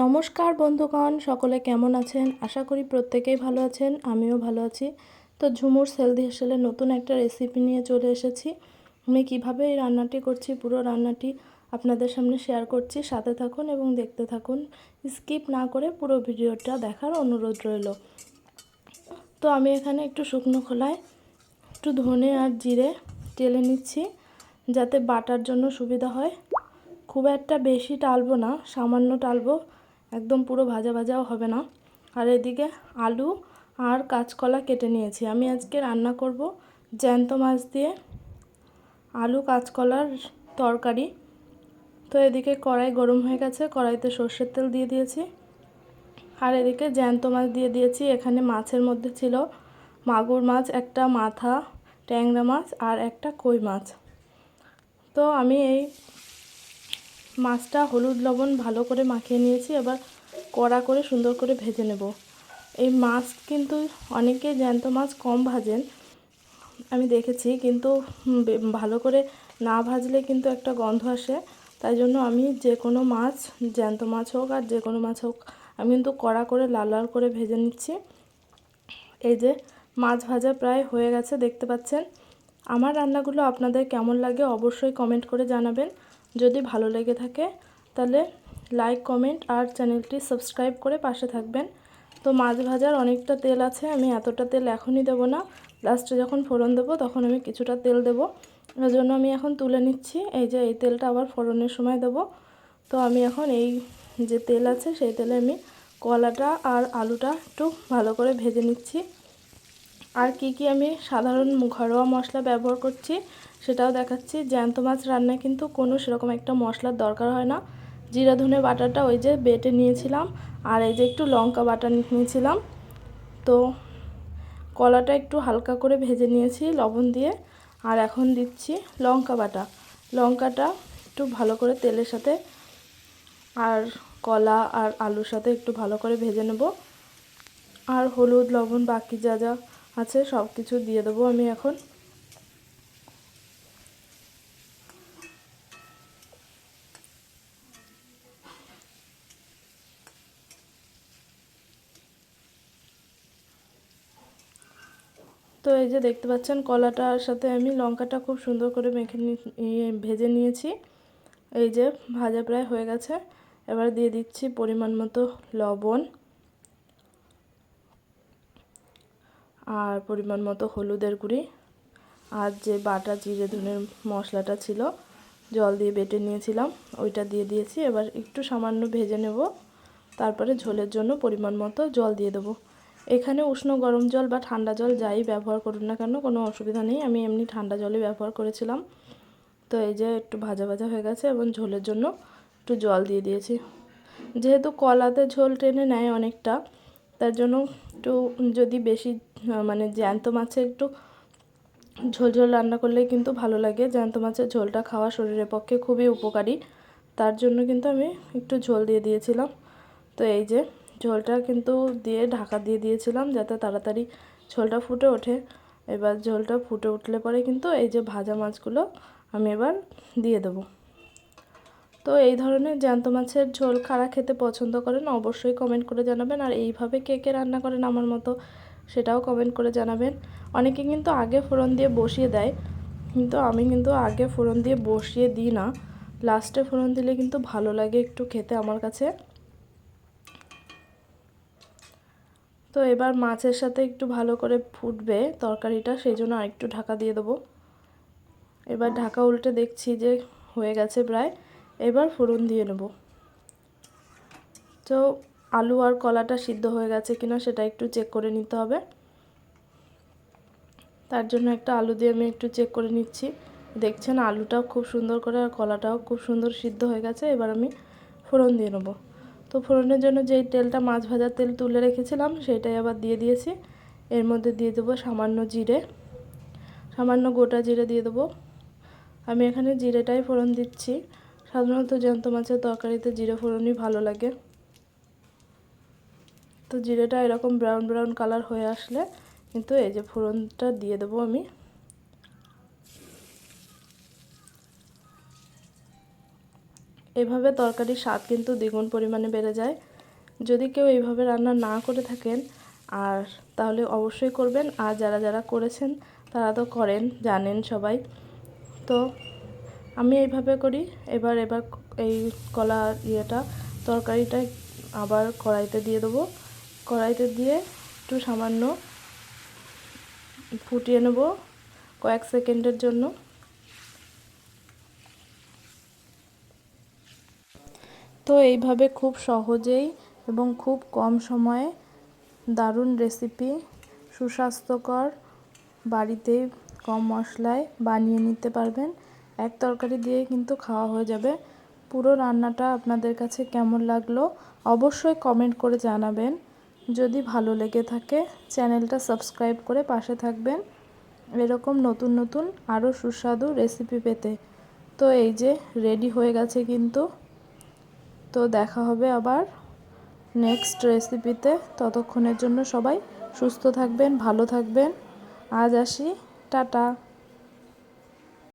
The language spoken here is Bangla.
নমস্কার বন্ধুগণ, সকলে কেমন আছেন? আশা করি প্রত্যেকেই ভালো আছেন, আমিও ভালো আছি। তো ঝুমুর সেলদি হেসেলের নতুন একটা রেসিপি নিয়ে চলে এসেছি। আমি কীভাবে এই রান্নাটি করছি, পুরো রান্নাটি আপনাদের সামনে শেয়ার করছি, সাথে থাকুন এবং দেখতে থাকুন। স্কিপ না করে পুরো ভিডিওটা দেখার অনুরোধ রইল। তো আমি এখানে একটু শুকনো খোলায় একটু ধনে আর জিরে টেলে নিচ্ছি, যাতে বাটার জন্য সুবিধা হয়। খুব একটা বেশি টালবো না, সামান্য টালবো, একদম পুরো ভাজা ভাজাও হবে না। আর এদিকে আলু আর কাঁচকলা কেটে নিয়েছি। আমি আজকে রান্না করব জ্যান্ত মাছ দিয়ে আলু কাঁচকলার তরকারি। তো এদিকে কড়াই গরম হয়ে গেছে, কড়াইতে সর্ষের তেল দিয়ে দিয়েছি। আর এদিকে জ্যান্ত মাছ দিয়ে দিয়েছি, এখানে মাছের মধ্যে ছিল মাগুর মাছ, একটা মাথা, ট্যাংরা মাছ আর একটা কই মাছ। তো আমি এই মাছটা হলুদ লবণ ভালো করে মাখিয়ে নিয়েছি, এবার কড়া করে সুন্দর করে ভেজে নেব। এই মাছ কিন্তু অনেকে জ্যান্ত মাছ কম ভাজেন, আমি দেখেছি, কিন্তু ভালো করে না ভাজলে কিন্তু একটা গন্ধ আসে। তাই জন্য আমি যে কোনো মাছ, জ্যান্ত মাছ হোক আর যে কোনো মাছ হোক, আমি কিন্তু কড়া করে লাল লাল করে ভেজে নিচ্ছি। এই যে মাছ ভাজা প্রায় হয়ে গেছে, দেখতে পাচ্ছেন। আমার রান্নাগুলো আপনাদের কেমন লাগে অবশ্যই কমেন্ট করে জানাবেন। যদি ভালো লেগে থাকে, তাহলে লাইক কমেন্ট আর চ্যানেলটি সাবস্ক্রাইব করে পাশে থাকবেন। তো মাছ ভাজার অনেকটা তেল আছে, আমি এতটা তেল এখনই দেবো না। লাস্টে যখন ফোড়ন দেবো, তখন আমি কিছুটা তেল দেবো। ওই জন্য আমি এখন তুলে নিচ্ছি। এই যে, এই তেলটা আবার ফোড়নের সময় দেবো। তো আমি এখন এই যে তেল আছে, সেই তেলে আমি কলাটা আর আলুটা একটু ভালো করে ভেজে নিচ্ছি। আর কি কি আমি সাধারণ ঘরোয়া মশলা ব্যবহার করছি সেটাও দেখাচ্ছি। জ্যান্ত মাছ রান্নায় কিন্তু কোনো সেরকম একটা মশলার দরকার হয় না। জিরা, ধনে বাটাটা ওই যে বেটে নিয়েছিলাম আর এই যে একটু লঙ্কা বাটা নিয়েছিলাম। তো কলাটা একটু হালকা করে ভেজে নিয়েছি লবণ দিয়ে আর এখন দিচ্ছি লঙ্কা বাটা। লঙ্কাটা একটু ভালো করে তেলের সাথে আর কলা আর আলুর সাথে একটু ভালো করে ভেজে নেব। আর হলুদ, লবণ, বাকি যা যা আছে সব কিছু দিয়ে দেবো আমি এখন। তো এই যে দেখতে পাচ্ছেন, কলাটার সাথে আমি লঙ্কাটা খুব সুন্দর করে মেখে ভেজে নিয়েছি। এই যে ভাজা প্রায় হয়ে গেছে। এবার দিয়ে দিচ্ছি পরিমাণ মতো লবণ। আর পরিমাণ মতো হলুদের গুঁড়ি আর যে বাটা জিরে ধনের মশলাটা ছিল, জল দিয়ে বেটে নিয়েছিলাম, ওইটা দিয়ে দিয়েছি। এবার একটু সামান্য ভেজে নেব, তারপরে ঝোলের জন্য পরিমাণ মতো জল দিয়ে দেবো। এখানে উষ্ণ গরম জল বা ঠান্ডা জল যাই ব্যবহার করুন না কেন, কোনো অসুবিধা নেই। আমি এমনি ঠান্ডা জলই ব্যবহার করেছিলাম। তো এই যে একটু ভাজা ভাজা হয়ে গেছে এবং ঝোলের জন্য একটু জল দিয়ে দিয়েছি। যেহেতু কলাতে ঝোল টেনে নেয় অনেকটা, তার জন্য একটু যদি বেশি মানে জ্যান্ত মাছের একটু ঝোল ঝোল রান্না করলে কিন্তু ভালো লাগে। জ্যান্ত মাছের ঝোলটা খাওয়া শরীরের পক্ষে খুবই উপকারী। তার জন্য কিন্তু আমি একটু ঝোল দিয়ে দিয়েছিলাম। তো এই যে ঝোলটা কিন্তু দিয়ে ঢাকা দিয়ে দিয়েছিলাম যাতে তাড়াতাড়ি ঝোলটা ফুটে ওঠে। এবার ঝোলটা ফুটে উঠলে পরে কিন্তু এই যে ভাজা মাছগুলো আমি এবার দিয়ে দেবো। তো এই ধরনের জ্যান্ত মাছের ঝোল কারা খেতে পছন্দ করেন অবশ্যই কমেন্ট করে জানাবেন। আর এইভাবে কে কে রান্না করেন আমার মতো সেটাও কমেন্ট করে জানাবেন। অনেকে কিন্তু আগে ফোড়ন দিয়ে বসিয়ে দেয়, কিন্তু আমি কিন্তু আগে ফোড়ন দিয়ে বসিয়ে দিই না। লাস্টে ফোড়ন দিলে কিন্তু ভালো লাগে একটু খেতে আমার কাছে। তো এবার মাছের সাথে একটু ভালো করে ফুটবে তরকারিটা, সেই জন্য আরেকটু ঢাকা দিয়ে দেবো। এবার ঢাকা উল্টে দেখছি যে হয়ে গেছে প্রায়। এবার ফোড়ন দিয়ে নেব। তো আলু আর কলাটা সিদ্ধ হয়ে গেছে কিনা সেটা একটু চেক করে নিতে হবে। তার জন্য একটা আলু দিয়ে আমি একটু চেক করে নিচ্ছি। দেখছেন আলুটাও খুব সুন্দর করে আর কলাটাও খুব সুন্দর সিদ্ধ হয়ে গেছে। এবার আমি ফোড়ন দিয়ে নেব। তো ফোড়নের জন্য যেই তেলটা মাছ ভাজার তেল তুলে রেখেছিলাম সেটাই আবার দিয়ে দিয়েছি। এর মধ্যে দিয়ে দেবো সামান্য জিরে। সামান্য গোটা জিরে দিয়ে দেবো। আমি এখানে জিরেটাই ফোড়ন দিচ্ছি। সাধারণত জ্যান্ত মাছের তরকারিতে জিরে ফোড়নই ভালো লাগে। তো জিরেটা এরকম ব্রাউন ব্রাউন কালার হয়ে আসলে কিন্তু এই যে ফোড়নটা দিয়ে দেবো আমি। এভাবে তরকারির স্বাদ কিন্তু দ্বিগুণ পরিমাণে বেড়ে যায়। যদি কেউ এইভাবে রান্না না করে থাকেন, আর তাহলে অবশ্যই করবেন। আর যারা যারা করেছেন, তারা তো করেন, জানেন সবাই। তো আমি এইভাবে করি। এবার এবার এই কলা ইয়েটা, তরকারিটা আবার কড়াইতে দিয়ে দেবো। কড়াইতে দিয়ে একটু সামান্য ফুটিয়ে নেব কয়েক সেকেন্ডের জন্য। তো এইভাবে খুব সহজেই এবং খুব কম সময়ে দারুণ রেসিপি সুস্বাস্থ্যকর বাড়িতেই কম মশলায় বানিয়ে নিতে পারবেন। এক তরকারি দিয়ে কিন্তু খাওয়া হয়ে যাবে। পুরো রান্নাটা আপনাদের কাছে কেমন লাগল অবশ্যই কমেন্ট করে জানাবেন। যদি ভালো লেগে থাকে, চ্যানেলটা সাবস্ক্রাইব করে পাশে থাকবেন। এরকম নতুন নতুন আরও সুস্বাদু রেসিপি পেতে। তো এই যে, রেডি হয়ে গেছে কিন্তু। তো দেখা হবে আবার নেক্সট রেসিপিতে। ততক্ষণের জন্য সবাই সুস্থ থাকবেন, ভালো থাকবেন। আজ আসি, টাটা।